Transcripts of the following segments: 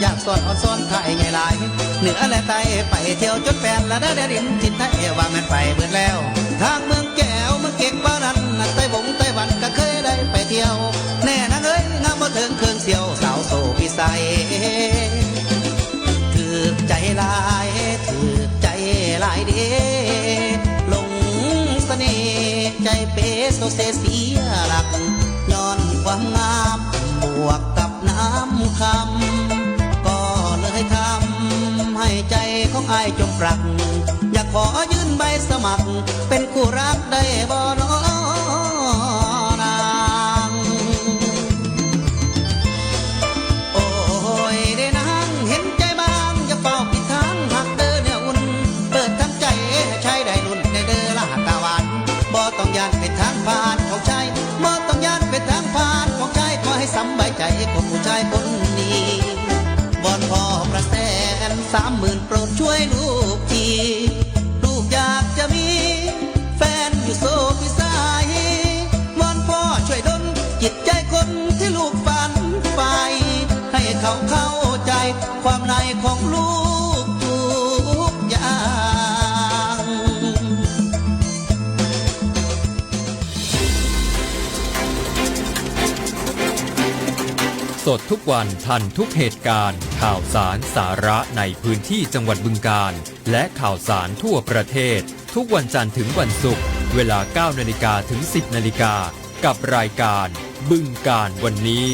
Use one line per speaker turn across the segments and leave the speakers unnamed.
อยากสอนอ่อนซ้อนไทยใหญ่หลายเหนือและใต้ไปเที่ยวจนแปดละเด้อเดดินทินไทยว่าแม่นไปเบิดแล้ว ทางเมืองแก้วเมืองเก็กบ้านั้นไต้บงไต้หวันก็เคยได้ไปเที่ยว แน่นางเอ้ยงามบ่ถึงเครื่องเสียวสาวโซพิสัยถือใจหลายถือใจหลายเดลงเสน่ห์ใจเปโซเซเสียหลักย้อนความงามบวกกับน้ำคำ เลยทำให้ใจของอายจมปรัก อยากขอยื่นใบสมัคร เป็นคู่รักได้บ่นอ ทุกวันทันทุกเห
ตุการณ์ ข่าวสารสาระในพื้นที่จังหวัดบึงกาฬและข่าวสารทั่วประเทศ ทุกวันจันทร์ถึงวันศุกร์เวลา 9 นาฬิกาถึง 10 นาฬิกา กับรายการบึงกาฬวันนี้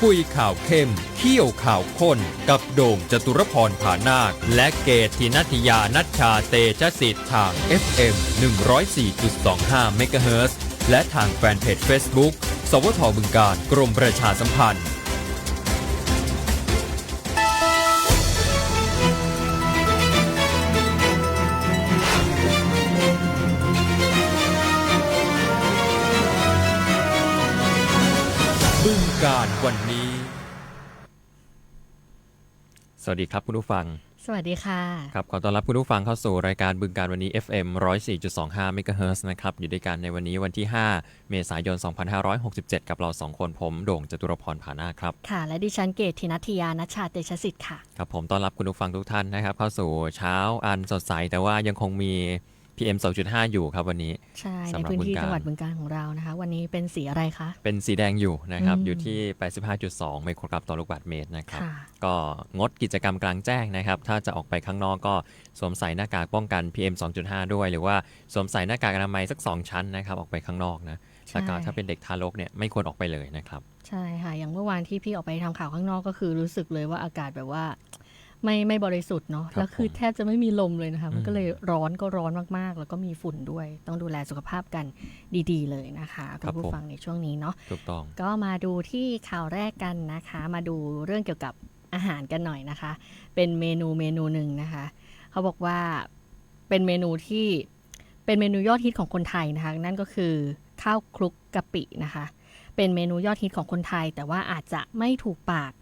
คุยข่าวเข้มเขี้ยวข่าวข้น กับโด่งจตุรพรผานาค และเกตทินัทยานัชชาเตชะสิทธิ์ทาง FM 104.25 MHz และทางแฟนเพจ Facebook สวทบึงการ กรมประชาสัมพันธ์บึงการวันนี้ สวัสดีครับคุณผู้ฟัง
สวัสดีค่ะ
ครับ ขอต้อนรับคุณผู้ฟังเข้าสู่รายการบึงการวันนี้ FM 104.25 MHz นะครับ อยู่ด้วยกันในวันนี้วันที่ 5 เมษายน 2567 กับเรา 2 คนผมโด่งจตุรพรผานาคครับ
ค่ะ และดิฉันเกตทินัทยานัชชาเตชะสิทธิ์ค่ะ
ครับผมต้อนรับคุณผู้ฟังทุกท่านนะครับ เข้าสู่เช้าอันสดใส แต่ว่ายังคงมี PM 2.5 อยู่ครับวันนี้
ใช่
สำ
ใน
หรับ
พื้นที่
บึงกาฬ
จังหวัดบึงการของเรานะคะ วันนี้เป็นสีอะไรคะ
เป็นสีแดงอยู่นะครับ
อืม
อยู่ที่ 85.2 ไมโครกรัมต่อลูกบาศก์เมตรนะครับ
ค่ะ
ก็งดกิจกรรมกลางแจ้งนะครับ ถ้าจะออกไปข้างนอกก็สวมใส่หน้ากากป้องกัน PM 2.5 ด้วย หรือว่าสวมใส่หน้ากากอนามัยสัก 2 ชั้นนะครับออกไปข้างนอกนะ
ใช่
แล้วก็ถ้าเป็นเด็กทารกเนี่ยไม่ควรออกไปเลยนะครับ
ใช่ค่ะ อย่างเมื่อวานที่พี่ออกไปทำข่าวข้างนอกก็คือรู้สึกเลยว่าอากาศแบบว่า ไม่ไม่บริสุทธิ์เนาะ
ครับ
แล้วคือ
ผม
แทบจะไม่มีลมเลยนะคะมัน
อืม
ก็เลยร้อนก็ร้อนมากๆ แล้วก็มีฝุ่นด้วย ต้องดูแลสุขภาพกันดีๆ เลยนะคะคุณผู้ฟังในช่วงนี้เนาะ
ถูกต้อง
ก็มาดูที่ข่าวแรกกันนะคะ มาดูเรื่องเกี่ยวกับอาหารกันหน่อยนะคะ เป็นเมนูเมนูหนึ่งนะคะ เขาบอกว่าเป็นเมนูที่เป็นเมนูยอดฮิตของคนไทยนะคะ นั่นก็คือข้าวคลุกกะปินะคะ เป็นเมนูยอดฮิตของคนไทย แต่ว่าอาจจะไม่ถูกปาก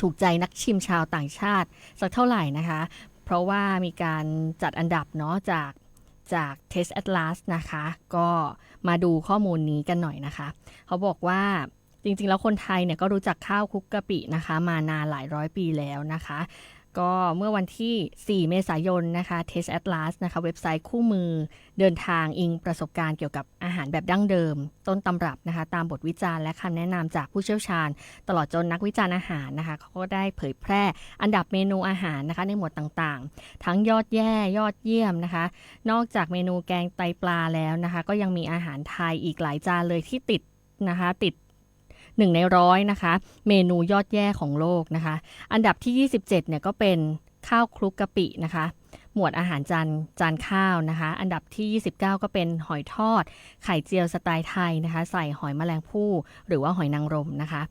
ถูกใจนักชิมชาวต่างชาติสักเท่าไหร่นะคะ เพราะว่ามีการจัดอันดับเนาะจากจาก Test Atlas นะคะ ก็มาดูข้อมูลนี้กันหน่อยนะคะ เขาบอกว่าจริงๆ แล้วคนไทยเนี่ยก็รู้จักข้าวคุกกะปินะคะ มานานหลายร้อยปีแล้วนะคะ ก็เมื่อวันที่ 4 เมษายนนะคะ Taste Atlas นะคะ เว็บไซต์คู่มือเดินทางอิงประสบการณ์เกี่ยวกับอาหารแบบดั้งเดิม ต้นตำรับนะคะ ตามบทวิจารณ์และคำแนะนำจากผู้เชี่ยวชาญ ตลอดจนนักวิจารณ์อาหารนะคะเขาก็ได้เผยแพร่อันดับเมนูอาหารนะคะในหมวดต่างๆ ทั้งยอดแย่ยอดเยี่ยมนะคะ นอกจากเมนูแกงไตปลาแล้วนะคะ ก็ยังมีอาหารไทยอีกหลายจานเลยที่ติดนะคะ ติด หนึ่งในร้อยนะคะ เมนูยอดแย่ของโลกนะคะ อันดับที่ 27เนี่ยก็เป็นข้าวคลุกกะปินะคะ หมวดอาหารจานจานข้าวนะคะ อันดับที่ 29 ก็เป็นหอยทอด ไข่เจียวสไตล์ไทยนะคะ ใส่หอยแมลงภู่หรือว่าหอยนางรมนะคะ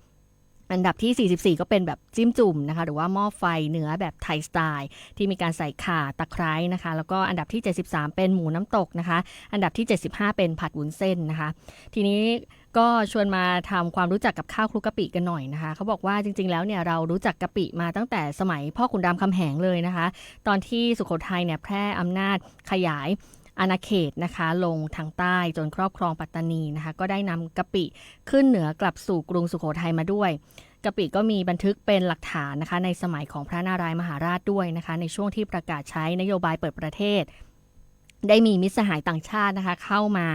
อันดับที่ 44 ก็เป็นแบบจิ้มจุ่มนะคะ หรือว่าหม้อไฟเนื้อแบบไทยสไตล์ ที่มีการใส่ข่าตะไคร้นะคะ แล้วก็อันดับที่ 73 เป็นหมูน้ำตกนะคะ อันดับที่ 75 เป็นผัดวุ้นเส้นนะคะ ทีนี้ ก็ชวนมาทำความรู้จักกับข้าวคลุกกะปิกันหน่อยนะคะ เขาบอกว่าจริง ๆ แล้วเนี่ยเรารู้จักกะปิมาตั้งแต่สมัยพ่อขุนรามคำแหงเลยนะคะ ตอนที่สุโขทัยเนี่ยแพร่อำนาจขยายอาณาเขตนะคะลงทางใต้จนครอบครองปัตตานีนะคะ ก็ได้นำกะปิขึ้นเหนือกลับสู่กรุงสุโขทัยมาด้วยกะปิก็มีบันทึกเป็นหลักฐานนะคะ ในสมัยของพระนารายมหาราชด้วยนะคะ ในช่วงที่ประกาศใช้นโยบายเปิดประเทศ ได้มีมิตรสหายต่างชาตินะคะ เข้ามา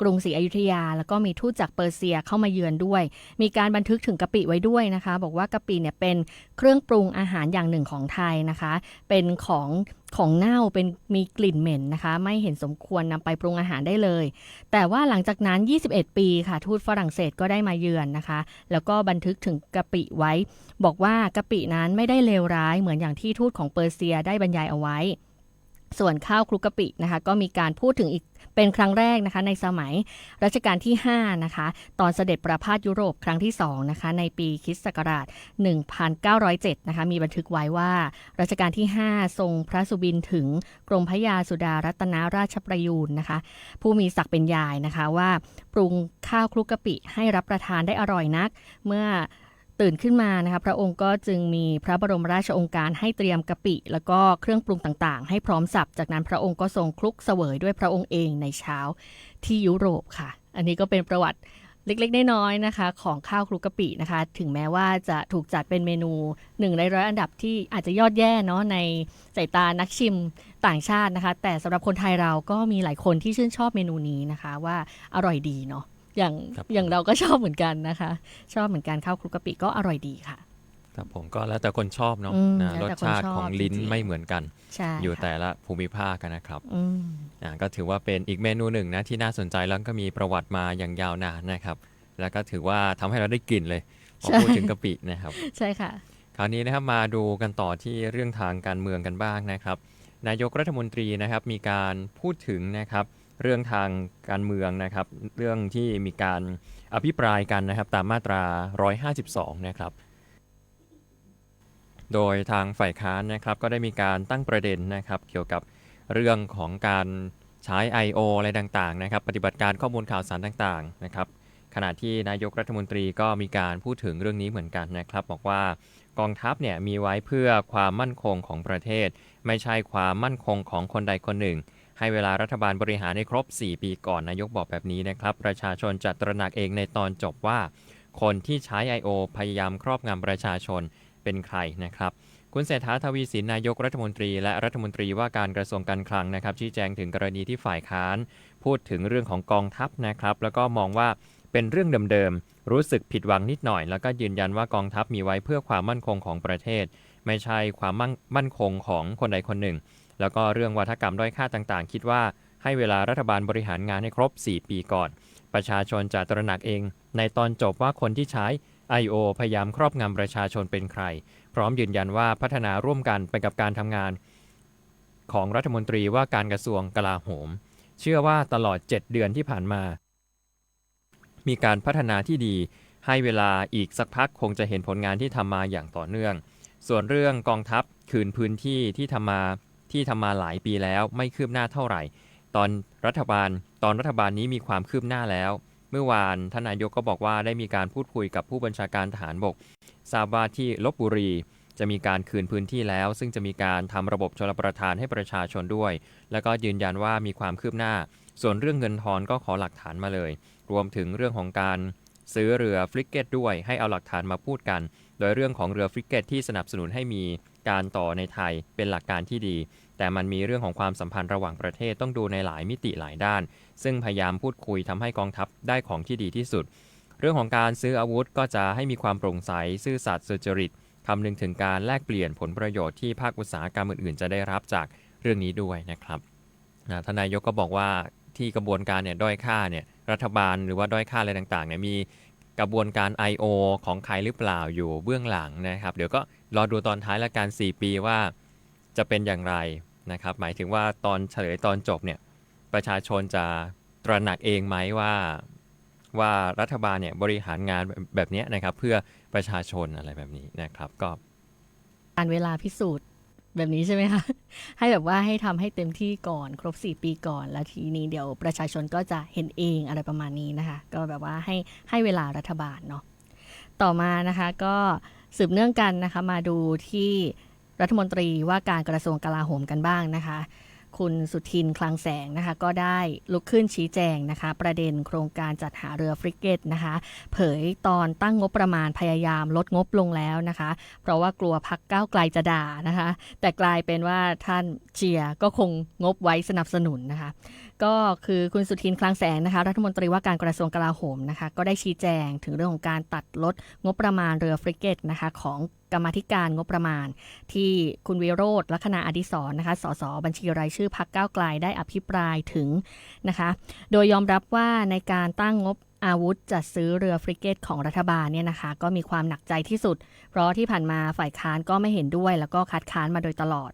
กรุงศรีอยุธยา แล้วก็มีทูตจากเปอร์เซียเข้ามาเยือนด้วย มีการบันทึกถึงกะปิไว้ด้วยนะคะ บอกว่ากะปิเนี่ยเป็นเครื่องปรุงอาหารอย่างหนึ่งของไทยนะคะ เป็นของของเน่าเป็นมีกลิ่นเหม็นนะคะ ไม่เห็นสมควรนำไปปรุงอาหารได้เลย แต่ว่าหลังจากนั้น 21 ปีค่ะ ทูตฝรั่งเศสก็ได้มาเยือนนะคะ แล้วก็บันทึกถึงกะปิไว้ บอกว่ากะปินั้นไม่ได้เลวร้ายเหมือนอย่างที่ทูตของเปอร์เซียได้บรรยายเอาไว้ ส่วนข้าวคลุกกะปินะคะก็มีการพูดถึงอีกเป็นครั้งแรกนะคะในสมัยรัชกาลที่5นะคะตอนเสด็จประพาสยุโรปครั้งที่2นะคะในปีคริสต์ศักราช 1907นะคะมีบันทึกไว้ว่ารัชกาลที่ 5 ทรงพระสุบินถึงกรมพระยาสุดารัตนราชประยูนนะคะผู้มีศักดิ์เป็นยายนะคะว่า ปรุงข้าวคลุกกะปิให้รับประทานได้อร่อยนัก เมื่อ ตื่นขึ้นมานะคะพระองค์ก็จึงมีพระบรมราชองค์การให้เตรียมกะปิ แล้วก็เครื่องปรุงต่างๆ ให้พร้อมสับ จากนั้นพระองค์ก็ทรงคลุกเสวยด้วยพระองค์เองในเช้าที่ยุโรปค่ะ อันนี้ก็เป็นประวัติเล็กๆ น้อยๆนะคะ ของข้าวคลุกกะปินะคะ ถึงแม้ว่าจะถูกจัดเป็นเมนูหนึ่งในร้อยอันดับที่อาจจะยอดแย่เนาะในสายตานักชิมต่างชาตินะคะ แต่สำหรับคนไทยเราก็มีหลายคนที่ชื่นชอบเมนูนี้นะคะ ว่าอร่อยดีเนาะ อย่าง
ครับ
อย่างเราก็ชอบเหมือนกันนะคะ ชอบเหมือนกันข้าวคลุกกะปิก็อร่อยดีค่ะ
ครับผมก็แล้วแต่คนชอบเนาะ
อืม
นะ
แล้ว
รส
แต่คน
ชาติ
ชอบ
ของลิ้น
จริงๆ
ไม่เหมือนกัน
ใช่
อยู่
ค่ะ
แต่ละภูมิภาคกันนะครับ
อืม
อ่าก็ถือว่าเป็นอีกเมนูหนึ่งนะที่น่าสนใจแล้วก็มีประวัติมาอย่างยาวนานนะครับ แล้วก็ถือว่าทำให้เราได้กลิ่นเลยพอ
ใช่
พูดถึงกะปินะครับ
ใช่ค่ะ
คราวนี้นะครับมาดูกันต่อที่เรื่องทางการเมืองกันบ้างนะครับ นายกรัฐมนตรีนะครับมีการพูดถึงนะครับ เรื่องทางการเมืองนะครับ เรื่องที่มีการอภิปรายกันนะครับตามมาตรา 152 นะครับ โดยทางฝ่ายค้านนะครับก็ได้มีการตั้งประเด็นนะครับ เกี่ยวกับเรื่องของการใช้ I.O. อะไรต่างๆนะครับ ปฏิบัติการข้อมูลข่าวสารต่างๆนะครับ ขณะที่นายกรัฐมนตรีก็มีการพูดถึงเรื่องนี้เหมือนกันนะครับ บอกว่ากองทัพเนี่ยมีไว้เพื่อความมั่นคงของประเทศ ไม่ใช่ความมั่นคงของคนใดคนหนึ่ง ให้เวลารัฐบาลบริหารให้ครบ 4 ปีก่อนนายกบอกแบบนี้นะครับ ประชาชนจะตระหนักเองในตอนจบว่า คนที่ใช้ I.O. พยายามครอบงำประชาชนเป็นใครนะครับคุณเศรษฐาทวีสินนายกรัฐมนตรี และรัฐมนตรีว่าการกระทรวงการคลังนะครับ ชี้แจงถึงกรณีที่ฝ่ายค้าน พูดถึงเรื่องของกองทัพนะครับ แล้วก็มองว่าเป็นเรื่องเดิมๆ รู้สึกผิดหวังนิดหน่อย แล้วก็ยืนยันว่ากองทัพมีไว้เพื่อความมั่นคงของประเทศ ไม่ใช่ความมั่นมั่นคงของคนใดคนหนึ่ง แล้วก็เรื่องวัฒกรรมด้อยค่าต่างๆ คิดว่าให้เวลารัฐบาลบริหารงานให้ครบ 4 ปีก่อน ประชาชนจะตระหนักเอง ในตอนจบว่าคนที่ใช้ I.O. พยายามครอบงำประชาชนเป็นใคร พร้อมยืนยันว่าพัฒนาร่วมกันไปกับการทำงาน ของรัฐมนตรีว่าการกระทรวงกลาโหม เชื่อว่าตลอด 7 เดือนที่ผ่านมา มีการพัฒนาที่ดี ให้เวลาอีกสักพักคงจะเห็นผลงานที่ทำมาอย่างต่อเนื่อง ส่วนเรื่องกองทัพคืนพื้นที่ที่ทำมา ที่ทำมาหลายปีแล้วไม่คืบหน้าเท่าไหร่ ตอนรัฐบาล ตอนรัฐบาลนี้มีความคืบหน้าแล้ว เมื่อวานท่านนายกก็บอกว่าได้มีการพูดคุยกับผู้บัญชาการทหารบกทราบว่าที่ลบบุรีจะมีการคืนพื้นที่แล้ว ซึ่งจะมีการทำระบบชลประทานให้ประชาชนด้วย แล้วก็ยืนยันว่ามีความคืบหน้า ส่วนเรื่องเงินทอนก็ขอหลักฐานมาเลย รวมถึงเรื่องของการซื้อเรือฟริกเกตด้วยให้เอาหลักฐานมาพูดกัน โดยเรื่องของเรือฟริกเกตที่สนับสนุนให้มี การต่อในไทยเป็นหลักการที่ดี แต่มันมีเรื่องของความสัมพันธ์ระหว่างประเทศต้องดูในหลายมิติหลายด้าน ซึ่งพยายามพูดคุยทำให้กองทัพได้ของที่ดีที่สุด เรื่องของการซื้ออาวุธก็จะให้มีความโปร่งใสซื่อสัตย์สุจริตคำนึงถึงการแลกเปลี่ยนผลประโยชน์ที่ภาคอุตสาหกรรมอื่นๆ จะได้รับจากเรื่องนี้ด้วยนะครับทนนายกก็บอกว่าที่กระบวนการเนี่ยด้อยค่าเนี่ยรัฐบาลหรือว่าด้อยค่าอะไรต่างๆเนี่ยมีกระบวนการ I.O. ของใครหรือเปล่าอยู่เบื้องหลังนะครับ เดี๋ยวก็ รอดูตอนท้ายละกัน4ปีว่าจะเป็นอย่างไรนะครับ หมายถึงว่าตอนเฉลยตอนจบเนี่ยประชาชนจะตระหนักเองไหมว่าว่ารัฐบาลเนี่ยบริหารงานแบบนี้นะครับ เพื่อประชาชนอะไรแบบนี้นะครับ ก็
การเวลาพิสูจน์แบบนี้ใช่ไหมคะ ให้แบบว่าให้ทำให้เต็มที่ก่อนครบ 4 ปีก่อน แล้วทีนี้เดี๋ยวประชาชนก็จะเห็นเองอะไรประมาณนี้นะคะ ก็แบบว่าให้ให้เวลารัฐบาลเนาะต่อมานะคะก็ สืบเนื่องกันนะคะมาดูที่รัฐมนตรีว่าการกระทรวงกลาโหมกันบ้างนะคะ คุณสุทินคลังแสงนะคะ ก็ได้ลุกขึ้นชี้แจงนะคะ ประเด็นโครงการจัดหาเรือฟริเกตนะคะ เผยตอนตั้งงบประมาณพยายามลดงบลงแล้วนะคะ เพราะว่ากลัวพักก้าวไกลจะด่านะคะ แต่กลายเป็นว่าท่านเชียร์ก็คงงบไว้สนับสนุนนะคะ ก็คือคุณสุทินคลังแสงนะคะ รัฐมนตรีว่าการกระทรวงกลาโหมนะคะ ก็ได้ชี้แจงถึงเรื่องของการตัดลดงบประมาณเรือฟริเกตนะคะ ของกรรมธิการงบประมาณ ที่คุณวิโรธลัคนาอดิศรนะคะ สสบัญชีรายชื่อพักก้าวไกลได้อภิปรายถึงนะคะ โดยยอมรับว่าในการตั้งงบอาวุธจัดซื้อเรือฟริเกตของรัฐบาลเนี่ยนะคะ ก็มีความหนักใจที่สุด เพราะที่ผ่านมาฝ่ายค้านก็ไม่เห็นด้วย แล้วก็คัดค้านมาโดยตลอด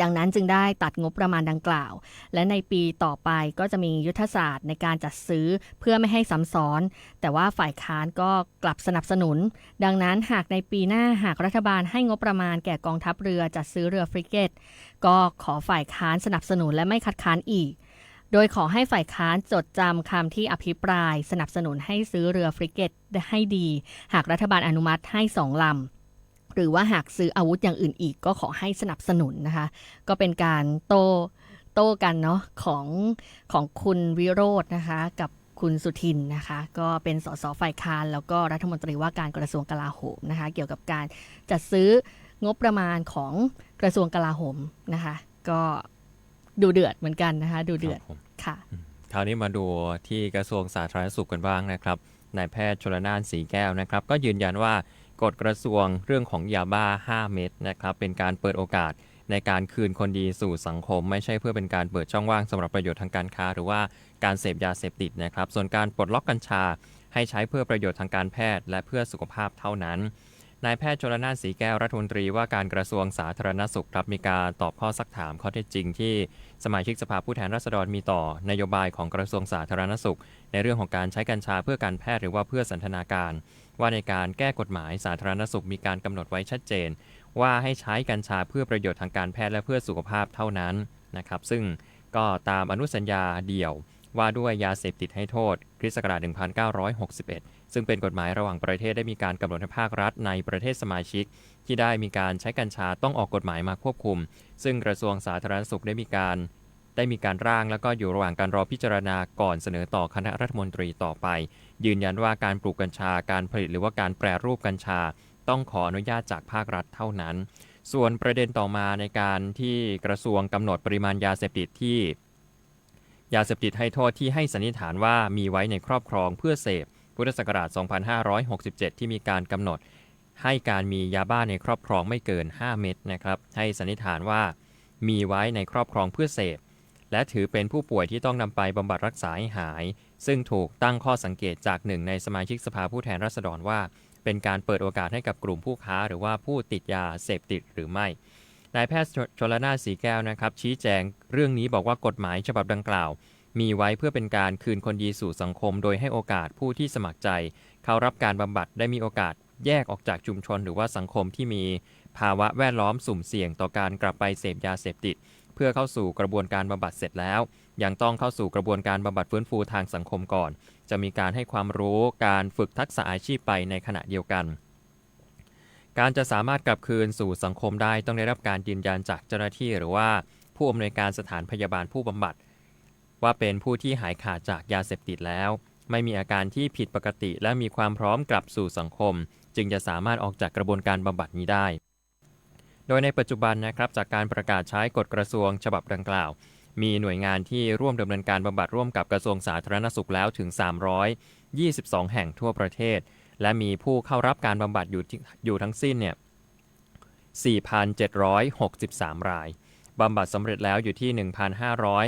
ดังนั้นจึงได้ตัดงบประมาณดังกล่าว และในปีต่อไปก็จะมียุทธศาสตร์ในการจัดซื้อเพื่อไม่ให้ซ้ำซ้อน แต่ว่าฝ่ายค้านก็กลับสนับสนุน ดังนั้นหากในปีหน้าหากรัฐบาลให้งบประมาณแก่กองทัพเรือจัดซื้อเรือฟริเกต ก็ขอฝ่ายค้านสนับสนุนและไม่คัดค้านอีก โดยขอให้ฝ่ายค้านจดจำคำที่อภิปราย สนับสนุนให้ซื้อเรือฟริเกตให้ดี หากรัฐบาลอนุมัติให้สองลำ หรือว่าหากซื้ออาวุธอย่างอื่นอีกก็ขอให้สนับสนุนนะคะ ก็เป็นการโต้โต้กันเนาะของของคุณวิโรจน์นะคะกับคุณสุทินนะคะ ก็เป็นสสฝ่ายค้านแล้วก็รัฐมนตรีว่าการกระทรวงกลาโหมนะคะ เกี่ยวกับการจัดซื้องบประมาณของกระทรวงกลาโหมนะคะ ก็ดูเดือดเหมือนกันนะคะ ดูเดือด
ครับผม
ค่ะ
คราวนี้มาดูที่กระทรวงสาธารณสุขกันบ้างนะครับนายแพทย์ชลนานสีแก้วนะครับ ก็ยืนยันว่า กฎกระทรวงเรื่องของยาบ้า 5 เม็ดนะครับ เป็นการเปิดโอกาสในการคืนคนดีสู่สังคม ไม่ใช่เพื่อเป็นการเปิดช่องว่างสำหรับประโยชน์ทางการค้า หรือว่าการเสพยาเสพติดนะครับ ส่วนการปลดล็อกกัญชา ให้ใช้เพื่อประโยชน์ทางการแพทย์ และเพื่อสุขภาพเท่านั้นนายแพทย์ชลนานสีแก้วรัฐมนตรีว่าการกระทรวงสาธารณสุขครับมีการตอบข้อซักถามข้อเท็จจริงที่สมาชิกสภาผู้แทนราษฎรมีต่อนโยบายของกระทรวงสาธารณสุข ในเรื่องของการใช้กัญชาเพื่อการแพทย์หรือว่าเพื่อสันทนาการ ว่าในการแก้กฎหมายสาธารณสุขมีการกำหนดไว้ชัดเจน ว่าให้ใช้กัญชาเพื่อประโยชน์ทางการแพทย์และเพื่อสุขภาพเท่านั้นนะครับ ซึ่งก็ตามอนุสัญญาเดี่ยวว่าด้วยยาเสพติดให้โทษคริสต์ศักราช1961 ซึ่งเป็นกฎหมายระหว่างประเทศได้มีการกำหนดให้ภาครัฐในประเทศสมาชิก ที่ได้มีการใช้กัญชาต้องออกกฎหมายมาควบคุม ซึ่งกระทรวงสาธารณสุขได้มีการ ได้มีการร่างแล้วก็อยู่ระหว่างการรอพิจารณาก่อนเสนอต่อคณะรัฐมนตรีต่อไป ยืนยันว่าการปลูกกัญชาการผลิตหรือว่าการแปรรูปกัญชา ต้องขออนุญาตจากภาครัฐเท่านั้น ส่วนประเด็นต่อมาในการที่กระทรวงกำหนดปริมาณยาเสพติดที่ยาเสพติดให้โทษที่ให้สันนิษฐานว่ามีไว้ในครอบครองเพื่อเสพ พุทธศักราช 2567 ที่มีการกำหนด ให้การมียาบ้าในครอบครองไม่เกิน 5 เม็ดนะครับ ให้สันนิษฐานว่ามีไว้ในครอบครองเพื่อเสพ และถือเป็นผู้ป่วยที่ต้องนำไปบำบัดรักษาให้หาย ซึ่งถูกตั้งข้อสังเกตจากหนึ่งในสมาชิกสภาผู้แทนราษฎรว่า เป็นการเปิดโอกาสให้กับกลุ่มผู้ค้า หรือว่าผู้ติดยาเสพติดหรือไม่นายแพทย์ชลนาสีแก้วนะครับ ชี้แจงเรื่องนี้บอกว่ากฎหมายฉบับดังกล่าว มีไว้เพื่อเป็นการคืนคนดีสู่สังคม โดยให้โอกาสผู้ที่สมัครใจ เข้ารับการบำบัดได้มีโอกาสแยกออกจากชุมชนหรือว่าสังคมที่มี ภาวะแวดล้อมสุ่มเสี่ยงต่อการกลับไปเสพยาเสพติด เพื่อเข้าสู่กระบวนการบำบัดเสร็จแล้ว ยังต้องเข้าสู่กระบวนการบำบัดฟื้นฟูทางสังคมก่อน จะมีการให้ความรู้การฝึกทักษะอาชีพไปในขณะเดียวกัน การจะสามารถกลับคืนสู่สังคมได้ต้องได้รับการยืนยันจากเจ้าหน้าที่ หรือว่าผู้อำนวยการสถานพยาบาลผู้บำบัด ว่าเป็นผู้ที่หายขาดจากยาเสพติดแล้ว ไม่มีอาการที่ผิดปกติ และมีความพร้อมกลับสู่สังคม จึงจะสามารถออกจากกระบวนการบำบัดนี้ได้ โดยในปัจจุบันนะครับจากการประกาศใช้กฎกระทรวงฉบับดังกล่าว มีหน่วยงานที่ร่วมดำเนินการบำบัดร่วมกับกระทรวงสาธารณสุขแล้วถึง 322 แห่งทั่วประเทศ และมีผู้เข้ารับการบำบัดอยู่ที่อยู่ทั้งสิ้นเนี่ย 4,763 รายบำบัดสำเร็จแล้วอยู่ที่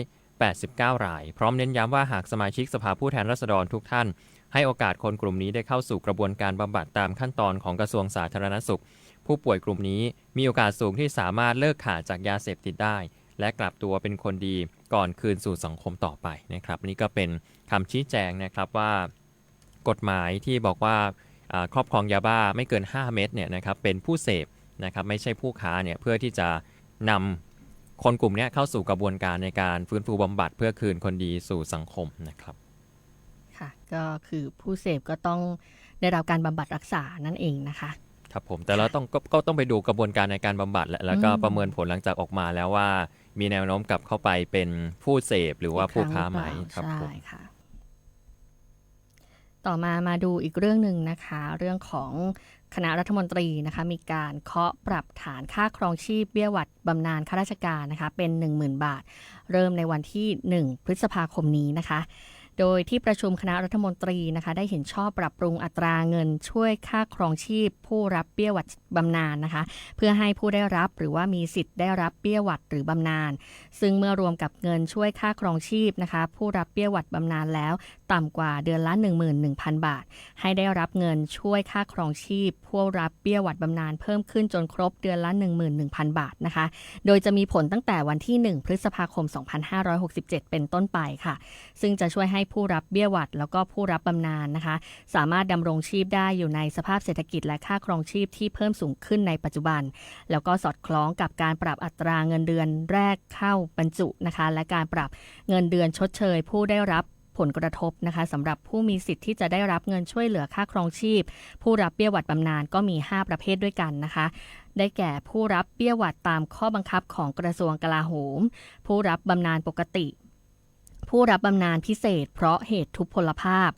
1,589 ราย พร้อมเน้นย้ำว่าหากสมาชิกสภาผู้แทนราษฎรทุกท่าน ให้โอกาสคนกลุ่มนี้ได้เข้าสู่กระบวนการบำบัดตามขั้นตอนของกระทรวงสาธารณสุข ผู้ป่วยกลุ่มนี้มีโอกาสสูงที่สามารถเลิกขาดจากยาเสพติดได้ และกลับตัวเป็นคนดีก่อนคืนสู่สังคมต่อไปนะครับนี่ก็เป็นคำชี้แจงนะครับว่ากฎหมายที่บอกว่าครอบครองยาบ้าไม่เกิน 5 เม็ดเนี่ยนะครับเป็นผู้เสพนะครับไม่ใช่ผู้ค้าเนี่ยเพื่อที่จะนำคนกลุ่มนี้เข้าสู่กระบวนการในการฟื้นฟูบำบัดเพื่อคืนคนดีสู่สังคมนะครับ
ค่ะก็คือผู้เสพก็ต้องได้รับการบำบัดรักษานั่นเองนะคะ
ครับผมแต่เราต้องก็ก็ต้องไปดูกระบวนการในการบำบัดแหละแล้วก็
อืม
ประเมินผลหลังจากออกมาแล้วว่า มีแนวโน้มกลับเข้าไปเป็นผู้เสพหรือว่าผู้ค้าไหม
อีก
ครับ
ง
ผ
หรือเปล่า
ม
ใช่ค่ะ ต่อมามาดูอีกเรื่องหนึ่งนะคะ เรื่องของคณะรัฐมนตรีนะคะ มีการเคาะปรับฐานค่าครองชีพเบี้ยหวัดบำนาญข้าราชการนะคะ เป็น 10,000 บาท เริ่มในวันที่ 1 พฤษภาคมนี้นะคะ โดยที่ประชุมคณะรัฐมนตรีนะคะได้เห็นชอบปรับปรุงอัตราเงินช่วยค่าครองชีพ ผู้รับเบี้ยหวัดบำนาญนะคะ เพื่อให้ผู้ได้รับหรือว่ามีสิทธิ์ได้รับเบี้ยหวัดหรือบำนาญซึ่งเมื่อรวมกับเงินช่วยค่าครองชีพนะคะ ผู้รับเบี้ยหวัดบำนาญแล้ว ต่ำกว่าเดือนละ 11,000 บาท ให้ได้รับเงินช่วยค่าครองชีพ ผู้รับเบี้ยหวัดบำนาญเพิ่มขึ้นจนครบเดือนละ 11,000 บาทนะคะ โดยจะมีผลตั้งแต่วันที่ 1 พฤษภาคม 2567 เป็นต้นไปค่ะ ซึ่งจะช่วยให้ผู้รับเบี้ยหวัด แล้วก็ผู้รับบำนาญนะคะ สามารถดำรงชีพได้อยู่ในสภาพเศรษฐกิจและค่าครองชีพที่เพิ่มสูงขึ้นในปัจจุบัน แล้วก็สอดคล้องกับการปรับอัตราเงินเดือนแรกเข้าบรรจุนะคะ และการปรับเงินเดือนชดเชย ผู้ได้รับผลกระทบนะคะสำหรับผู้มีสิทธิ์ที่จะได้รับเงินช่วยเหลือค่าครองชีพ ผู้รับเบี้ยหวัดบำนาญก็มี 5 ประเภทด้วยกันนะคะได้แก่ผู้รับเบี้ยหวัดตามข้อบังคับของกระทรวงกลาโหม ผู้รับบำนาญปกติ ผู้รับบำนาญพิเศษ เพราะเหตุทุพพลภาพ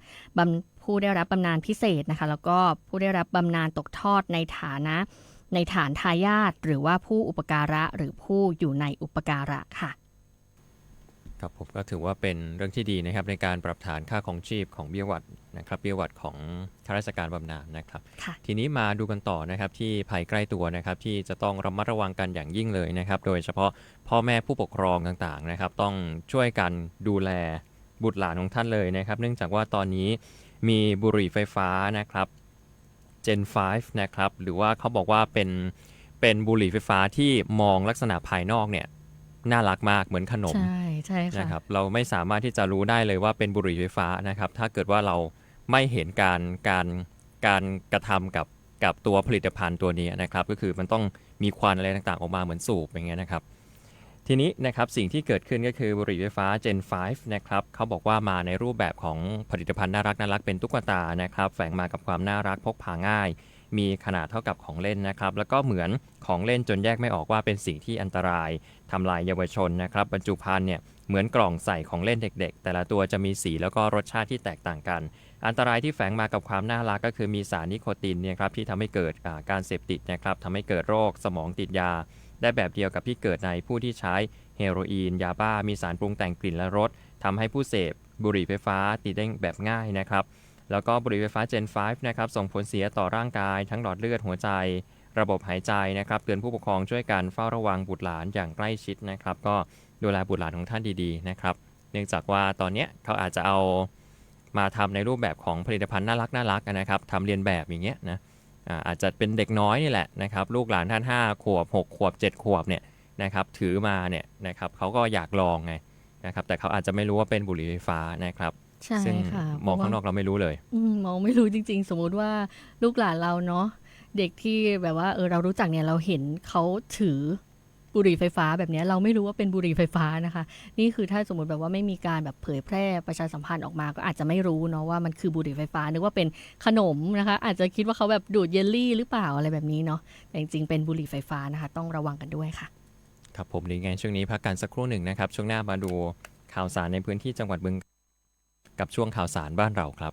ผู้ได้รับบำนาญพิเศษนะคะ แล้วก็ผู้ได้รับบำนาญตกทอดในฐานะ ในฐานทายาทหรือว่าผู้อุปการะหรือผู้อยู่ในอุปการะค่ะ
ครับผมก็ถือว่าเป็นเรื่องที่ดีนะครับในการปรับฐานค่าของชีพของเบี้ยหวัดนะครับเบี้ยหวัดของข้าราชการบำนาญนะครับ
ค่ะ
ทีนี้มาดูกันต่อนะครับที่ภัยใกล้ตัวนะครับที่จะต้องระมัดระวังกันอย่างยิ่งเลยนะครับ โดยเฉพาะพ่อแม่ผู้ปกครองต่างๆนะครับ ต้องช่วยกันดูแลบุตรหลานของท่านเลยนะครับ เนื่องจากว่าตอนนี้มีบุหรี่ไฟฟ้านะครับ Gen 5 นะครับ หรือว่าเขาบอกว่าเป็นเป็นบุหรี่ไฟฟ้าที่มองลักษณะภายนอกเนี่ยน่ารักมากเหมือนขนม
ใช่ค่ะ
นะครับเราไม่สามารถที่จะรู้ได้เลยว่าเป็นบุหรี่ไฟฟ้านะครับ ถ้าเกิดว่าเราไม่เห็นการการการกระทำกับกับตัวผลิตภัณฑ์ตัวนี้นะครับ ก็คือมันต้องมีควันอะไรต่างๆ ออกมาเหมือนสูบอย่างเงี้ยนะครับ ทีนี้นะครับสิ่งที่เกิดขึ้นก็คือบุหรี่ไฟฟ้า Gen 5 นะครับเขาบอกว่ามาในรูปแบบของผลิตภัณฑ์น่ารักน่ารักเป็นตุ๊กตานะครับ แฝงมากับความน่ารักพกพาง่าย มีขนาดเท่ากับของเล่นนะครับ แล้วก็เหมือนของเล่นจนแยกไม่ออกว่าเป็นสิ่งที่อันตรายทำลายเยาวชนนะครับ บรรจุภัณฑ์เนี่ยเหมือนกล่องใส่ของเล่นเด็ก ๆ แต่ละตัวจะมีสีแล้วก็รสชาติที่แตกต่างกัน อันตรายที่แฝงมากับความน่ารักก็คือมีสารนิโคตินเนี่ยครับที่ทำให้เกิดการเสพติดนะครับทำให้เกิดโรคสมองติดยา ได้แบบเดียวกับที่เกิดในผู้ที่ใช้เฮโรอีน ยาบ้า มีสารปรุงแต่งกลิ่นและรสทำให้ผู้เสพบุหรี่ไฟฟ้าติดได้แบบง่ายนะครับ แล้วก็บุหรี่ไฟฟ้า Gen 5 นะครับ ส่งผลเสียต่อร่างกาย ทั้งหลอดเลือดหัวใจ ระบบหายใจนะครับ เตือนผู้ปกครองช่วยกันเฝ้าระวังบุตรหลานอย่างใกล้ชิดนะครับ ก็ดูแลบุตรหลานของท่านดีๆนะครับ เนื่องจากว่าตอนนี้เขาอาจจะเอามาทำในรูปแบบของผลิตภัณฑ์น่ารักน่ารักๆนะครับทำเรียนแบบอย่างเงี้ยนะอาอาจจะเป็นเด็กน้อยนี่แหละนะครับ ลูกหลานท่าน 5 ขวบ 6 ขวบ 7 ขวบเนี่ยนะครับ ถือมาเนี่ยนะครับเขาก็อยากลองไงนะครับ แต่เขาอาจจะไม่รู้ว่าเป็นบุหรี่ไฟฟ้านะครับ
ใช่
ซึ่ง
ค่ะ
มองข้างนอกเราไม่รู้เลย
อืมมองไม่รู้จริง ๆ สมมุติว่าลูกหลานเราเนาะเด็กที่แบบว่าเออเรารู้จักเนี่ยเราเห็นเขาถือบุหรี่ไฟฟ้าแบบเนี้ยเราไม่รู้ว่าเป็นบุหรี่ไฟฟ้านะคะ นี่คือถ้าสมมติแบบว่าไม่มีการแบบเผยแพร่ประชาสัมพันธ์ออกมาก็อาจจะไม่รู้เนาะว่ามันคือบุหรี่ไฟฟ้านึกว่าเป็นขนมนะคะ อาจจะคิดว่าเขาแบบดูดเยลลี่หรือเปล่าอะไรแบบนี้เนาะแต่จริงๆเป็นบุหรี่ไฟฟ้านะคะ ต้องระวังกันด้วยค่ะ
ครับผมดีไงช่วงนี้พักกันสักครู่หนึ่งนะครับ ช่วงหน้ามาดูข่าวสารในพื้นที่จังหวัดบึง กับช่วงข่าวสารบ้านเราครับ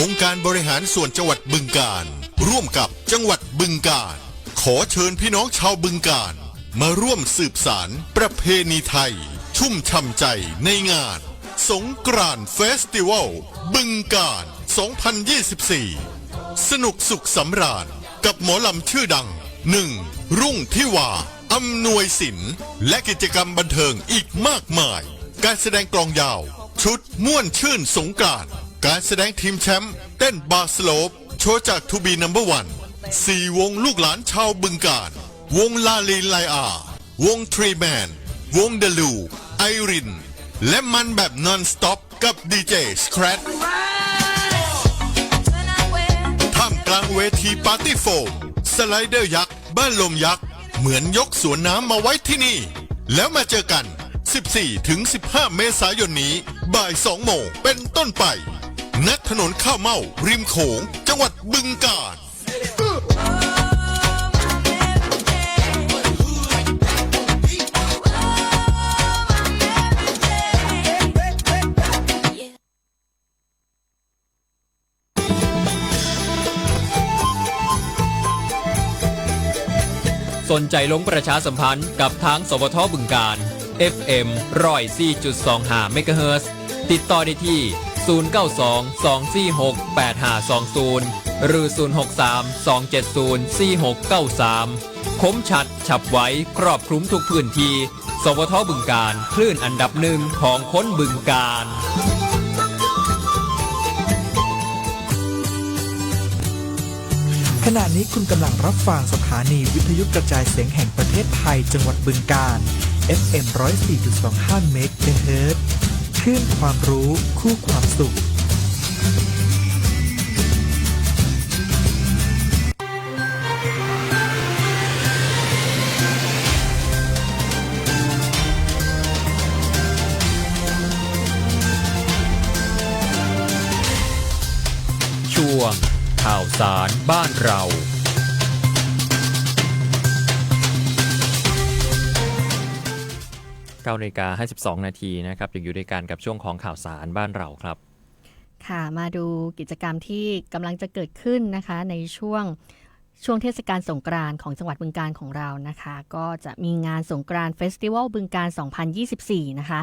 องค์การบริหารส่วนจังหวัดบึงกาฬร่วมกับจังหวัดบึงกาฬขอเชิญพี่น้องชาวบึงกาฬมาร่วมสืบสารประเพณีไทย ชุ่มช่ำใจในงาน สงกรานเฟสติวัลบึงกาฬ2024 สนุกสุขสำราญกับหมอลำชื่อดัง 1. รุ่งทิวา อำนวยสินและกิจกรรมบันเทิงอีกมากมาย การแสดงกลองยาว ชุดม่วนชื่นสงกานต์การแสดงทีมแชมป์เต้นบาสโลปโชว์จากทูบีนัมเบอร์วันสี่วงลูกหลานชาวบึงการ วงลาลีนไลอา วงทรีแมน วงเดลูไอริน และมันแบบนอนสต็อปกับดีเจสครัตท่ามกลางเวทีปาร์ตี้โฟมสไลเดอร์ยักษ์ บ้านลมยักษ์ เหมือนยกสวนน้ำมาไว้ที่นี่ แล้วมาเจอกัน 14 ถึง 15 เมษายนนี้ บ่าย 2 โมงเป็นต้นไปณถนนข้าวเม่าริมโขง จังหวัดบึงกาฬ
นใจลงประชาสัมพันธ์กับทางสวทบึงการ FM ร้อย4.25เมกะเฮิรตซ์ติดต่อได้ที่ 092 246 8520 หรือ 063 270 4693 คมชัดฉับไว้ครอบคลุมทุกพื้นที่ สวทบึงการ คลื่นอันดับหนึ่งของค้นบึงการ
ขณะนี้คุณกำลังรับฟังสถานีวิทยุกระจายเสียงแห่งประเทศไทยจังหวัดบึงกาฬ FM 104.25 เมกะเฮิรตซ์คลื่นความรู้คู่ความสุขา
วสารบ้านเรา
เก้านาฬิกา52 นาทีนะครับยังอยู่ด้วยกันกับช่วงของข่าวสารบ้านเราครับ
ค่ะ มาดูกิจกรรมที่กำลังจะเกิดขึ้นนะคะในช่วง ช่วงเทศกาลสงกรานต์ของจังหวัดบึงการของเรานะคะ ก็จะมีงานสงกรานต์เฟสติวัลบึงการ 2024 นะคะ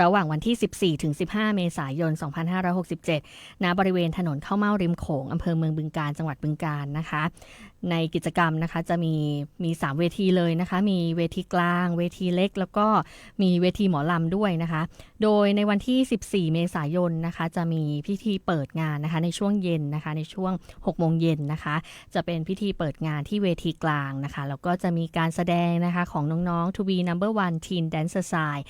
ระหว่างวันที่ 14 ถึง 15 เมษายน 2567 ณ บริเวณถนนเข้าเม้าริมโขงอำเภอเมืองบึงการจังหวัดบึงการนะคะ ในกิจกรรมนะคะจะมีมี 3 เวทีเลยนะคะ มีเวทีกลาง เวทีเล็ก แล้วก็มีเวทีหมอลำด้วยนะคะ โดยในวันที่ 14 เมษายนนะคะ จะมีพิธีเปิดงานนะคะ ในช่วงเย็นนะคะ ในช่วง 6 โมงเย็นนะคะ จะเป็นพิธีเปิดงานที่เวทีกลางนะคะ แล้วก็จะมีการแสดงนะคะของน้องๆ To be number one teen dancer side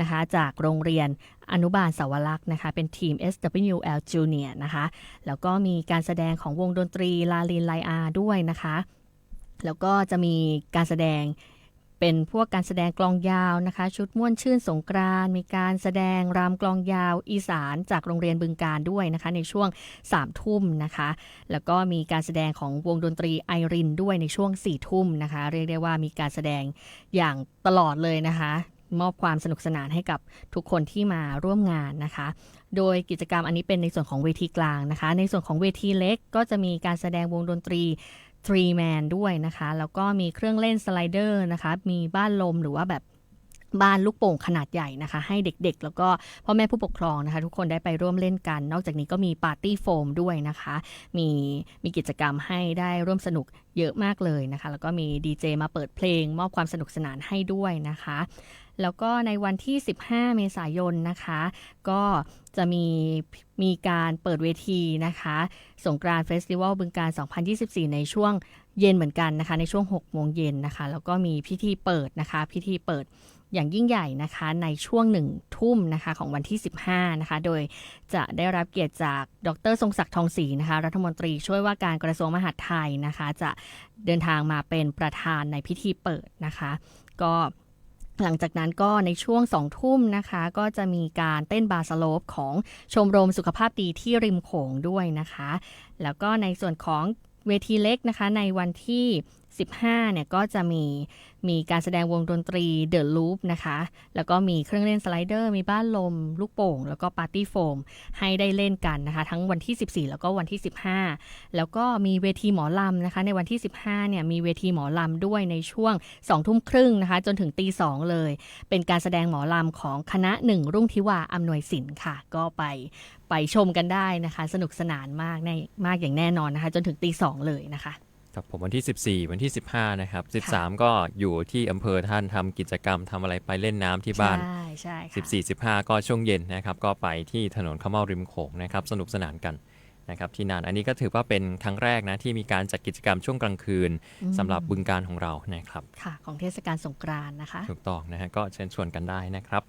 นะคะจากโรงเรียนอนุบาลสาวรักษ์นะคะเป็นทีม SWL Junior นะคะแล้วก็มีการแสดงของวงดนตรีลาลินไลอาด้วยนะคะ แล้วก็จะมีการแสดงเป็นพวกการแสดงกลองยาวนะคะ ชุดม่วนชื่นสงกรานมีการแสดงรำกลองยาวอีสานจากโรงเรียนบึงการด้วยนะคะ ในช่วง3ามทุ่มนะคะ แล้วก็มีการแสดงของวงดนตรีไอรินด้วยในช่วง4ี่ทุ่มนะคะ เรียกได้ว่ามีการแสดงอย่างตลอดเลยนะคะ มอบความสนุกสนานให้กับทุกคนที่มาร่วมงานนะคะ โดยกิจกรรมอันนี้เป็นในส่วนของเวทีกลางนะคะ ในส่วนของเวทีเล็กก็จะมีการแสดงวงดนตรีทรีแมนด้วยนะคะ แล้วก็มีเครื่องเล่นสไลเดอร์นะคะ มีบ้านลมหรือว่าแบบบ้านลูกโป่งขนาดใหญ่นะคะ ให้เด็กๆ แล้วก็พ่อแม่ผู้ปกครองนะคะ ทุกคนได้ไปร่วมเล่นกัน นอกจากนี้ก็มีปาร์ตี้โฟมด้วยนะคะ มีมีกิจกรรมให้ได้ร่วมสนุกเยอะมากเลยนะคะ แล้วก็มีดีเจมาเปิดเพลง มอบความสนุกสนานให้ด้วยนะคะ แล้วก็ในวันที่ 15 เมษายนนะคะ ก็จะมีมีการเปิดเวทีนะคะ สงกรานต์เฟสติวัลบึงการ 2024 ในช่วงเย็นเหมือนกันนะคะ ในช่วง 6 โมงเย็นนะคะ แล้วก็มีพิธีเปิดนะคะ พิธีเปิดอย่างยิ่งใหญ่นะคะในช่วงหนึ่งทุ่มนะคะของวันที่ 15 นะคะ โดยจะได้รับเกียรติจากดรทรงศักดิ์ทองศรีนะคะ รัฐมนตรีช่วยว่าการกระทรวงมหาดไทยนะคะ จะเดินทางมาเป็นประธานในพิธีเปิดนะคะ ก็ หลังจากนั้นก็ในช่วงสองทุ่มนะคะ ก็จะมีการเต้นบาสโลปของชมรมสุขภาพดีที่ริมโขงด้วยนะคะ แล้วก็ในส่วนของเวทีเล็กนะคะในวันที่ 15เนี่ยก็จะมีมีการแสดงวงดนตรีเดอะลูปนะคะ แล้วก็มีเครื่องเล่นสไลเดอร์ มีบ้านลม ลูกโป่ง แล้วก็ปาร์ตี้โฟมให้ได้เล่นกันนะคะ ทั้งวันที่ 14 แล้วก็วันที่ 15 แล้วก็มีเวทีหมอลำนะคะ ในวันที่ 15เนี่ยมีเวทีหมอลำด้วยในช่วง 2 ทุ่มครึ่งนะคะ จนถึงตี 2 เลย เป็นการแสดงหมอลำของคณะหนึ่งรุ่งทิวาอำนวยสินค่ะ ก็ไปไปชมกันได้นะคะ สนุกสนานมากในมากอย่างแน่นอนนะคะ จนถึงตี 2 เลยนะคะ
ครับผมวันที่ 14 วันที่ 15 นะครับ 13 ก็อยู่ที่อำเภอท่านทำกิจกรรมทำอะไรไปเล่นน้ำที่บ้าน
ใช่ใช่ค่ะ
14 15 ก็ช่วงเย็นนะครับ ก็ไปที่ถนนข้าวเม่าริมโขงนะครับ สนุกสนานกันนะครับที่นั่นอันนี้ก็ถือว่าเป็นครั้งแรกนะที่มีการจัดกิจกรรมช่วงกลางคืนสำหรับบึงการของเรานะครับ
ค่ะของเทศกาลสงกรานต์นะคะ
ถูกต้องนะฮะก็เชิญชวนกันได้นะครับ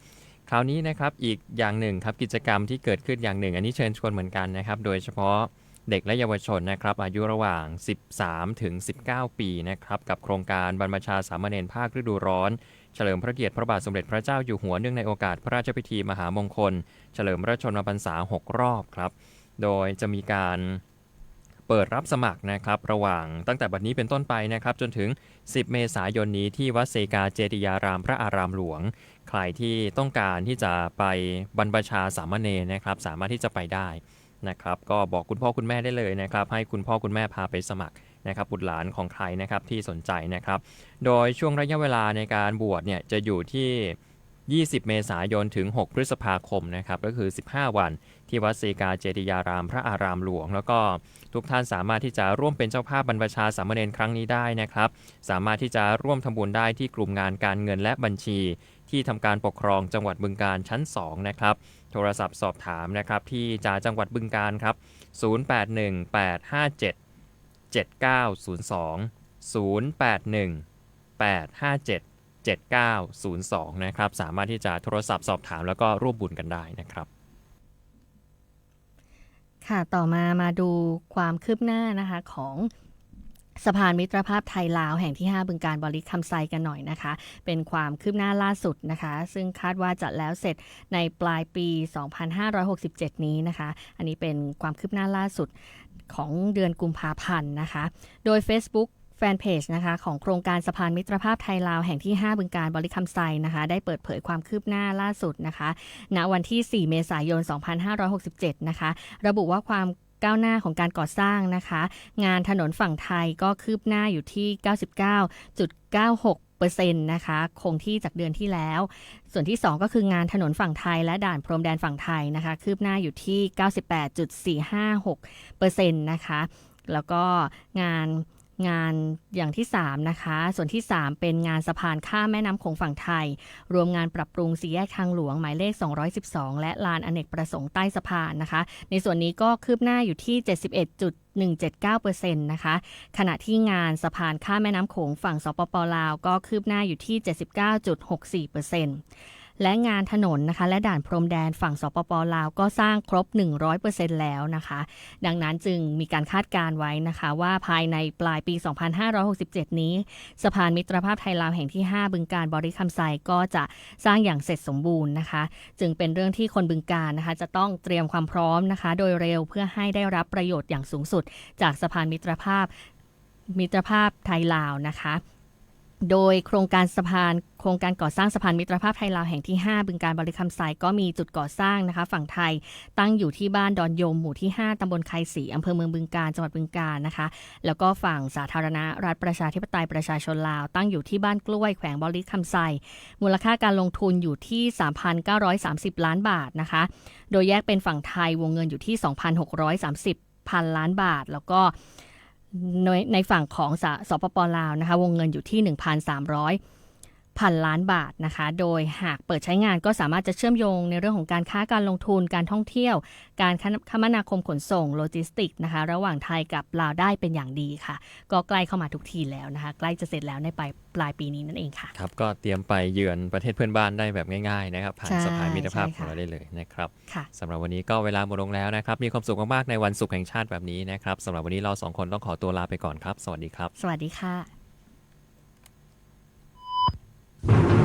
คราวนี้นะครับอีกอย่างหนึ่งครับกิจกรรมที่เกิดขึ้นอย่างหนึ่ง อันนี้เชิญชวนเหมือนกันนะครับ โดยเฉพาะ เด็กและเยาวชนนะครับอายุระหว่าง 13 ถึง 19 ปีนะครับกับโครงการบรรพชาสามเณรภาคฤดูร้อน เฉลิมพระเกียรติพระบาทสมเด็จพระเจ้าอยู่หัวเนื่องในโอกาสพระราชพิธีมหามงคล เฉลิมพระชนมพรรษา 6 รอบครับ โดยจะมีการเปิดรับสมัครนะครับระหว่างตั้งแต่บัดนี้เป็นต้นไปนะครับ จนถึง 10 เมษายนนี้ที่วัดเซกาเจติยารามพระอารามหลวง ใครที่ต้องการที่จะไปบรรพชาสามเณรนะครับ สามารถที่จะไปได้ นะครับ ก็บอกคุณพ่อคุณแม่ได้เลยนะครับ ให้คุณพ่อคุณแม่พาไปสมัครนะครับบุตรหลานของใครนะครับที่สนใจนะครับ โดยช่วงระยะเวลาในการบวชเนี่ยจะอยู่ที่ 20 เมษายนถึง 6 พฤษภาคมนะครับก็คือ 15 วันที่วัดศรีกาเจดียารามพระอารามหลวง แล้วก็ทุกท่านสามารถที่จะร่วมเป็นเจ้าภาพบรรพชาสามเณรครั้งนี้ได้นะครับ สามารถที่จะร่วมทำบุญได้ที่กลุ่มงานการเงินและบัญชี ที่ทำการปกครองจังหวัดบึงการชั้น 2 นะครับ โทรศัพท์สอบถามนะครับที่จาจังหวัดบึงการครับ 081857 0902 081 857 7902 นะครับ สามารถที่จะโทรศัพท์สอบถามแล้วก็ร่วมบุญกันได้นะครับ
ค่ะ ต่อมามาดูความคืบหน้านะคะของ สะพานมิตรภาพไทยลาวแห่งที่ 5 บึงการบริคำไซกันหน่อยนะคะ เป็นความคืบหน้าล่าสุดนะคะ ซึ่งคาดว่าจะแล้วเสร็จในปลายปี 2567 นี้นะคะ อันนี้เป็นความคืบหน้าล่าสุดของเดือนกุมภาพันธ์นะคะ โดย Facebook แฟนเพจนะคะของโครงการสะพานมิตรภาพไทยลาวแห่งที่ 5 บึงการบริคำไซนะคะ ได้เปิดเผยความคืบหน้าล่าสุดนะคะ ณวันที่ 4 เมษายน 2567 นะคะ ระบุว่าความ ก้าวหน้าของการก่อสร้างนะคะ งานถนนฝั่งไทยก็คืบหน้าอยู่ที่ 99.96เปอร์เซ็นต์นะคะ คงที่จากเดือนที่แล้ว ส่วนที่ 2 ก็คืองานถนนฝั่งไทยและด่านพรมแดนฝั่งไทยนะคะ คืบหน้าอยู่ที่ 98.456เปอร์เซ็นต์นะคะ แล้วก็งาน งานอย่างที่ 3 นะคะ ส่วนที่ 3 เป็นงานสะพานข้ามแม่น้ำโขงฝั่งไทย รวมงานปรับปรุงสีแยกทางหลวง หมายเลข 212 และลานอเนกประสงค์ใต้สะพานนะคะ ในส่วนนี้ก็คืบหน้าอยู่ที่ 71.179%นะคะ ขณะที่งานสะพานข้ามแม่น้ำโขงฝั่งสปปลาว ก็คืบหน้าอยู่ที่ 79.64% และงานถนนนะคะ และด่านพรมแดนฝั่งสปปลาวก็สร้างครบ 100%แล้วนะคะ ดังนั้นจึงมีการคาดการณ์ไว้นะคะ ว่าภายในปลายปี 2567 นี้ สะพานมิตรภาพไทยลาวแห่งที่ 5 บึงการบริคำไซก็จะสร้างอย่างเสร็จสมบูรณ์นะคะ จึงเป็นเรื่องที่คนบึงการนะคะ จะต้องเตรียมความพร้อมนะคะ โดยเร็วเพื่อให้ได้รับประโยชน์อย่างสูงสุด จากสะพานมิตรภาพมิตรภาพไทยลาวนะคะ โดยโครงการสะพาน โครงการก่อสร้างสะพานมิตรภาพไทยลาวแห่งที่ 5 บึงการบริคำไซก็มีจุดก่อสร้างนะคะ ฝั่งไทยตั้งอยู่ที่บ้านดอนยมหมู่ที่ 5 ตำบลไคศรีอำเภอเมืองบึงการจังหวัดบึงการนะคะ แล้วก็ฝั่งสาธารณรัฐประชาธิปไตยประชาชนลาว ตั้งอยู่ที่บ้านกล้วยแขวงบริคำไซมูลค่าการลงทุนอยู่ที่ 3,930 ล้านบาทนะคะ โดยแยกเป็นฝั่งไทยวงเงินอยู่ที่ 2,630พันล้านบาท แล้วก็ ในในฝั่งของสสปปลาวนะคะ วงเงินอยู่ที่ 1,300 พันล้านบาทนะคะ โดยหากเปิดใช้งานก็สามารถจะเชื่อมโยงในเรื่องของการค้าการลงทุนการท่องเที่ยว การคมนาคมขนส่งโลจิสติกส์นะคะ ระหว่างไทยกับลาวได้เป็นอย่างดีค่ะ ก็ใกล้เข้ามาทุกทีแล้วนะคะ ใกล้จะเสร็จแล้วในปลายปลายปีนี้นั่นเองค่ะ
ครับก็เตรียมไปเยือนประเทศเพื่อนบ้านได้แบบง่ายๆนะครับผ่าน
ใช่
สะพานมิตรภาพ
ใช่
ของ
ค่ะ
เราได้เลยนะครับ
ค่ะ
สำหรับวันนี้ก็เวลาหมดลงแล้วนะครับ มีความสุขมากๆในวันศุกร์แห่งชาติแบบนี้นะครับสำหรับวันนี้เราสองคนต้องขอตัวลาไปก่อนครับ สวัสดีครับ
สวัสดีค่ะ you.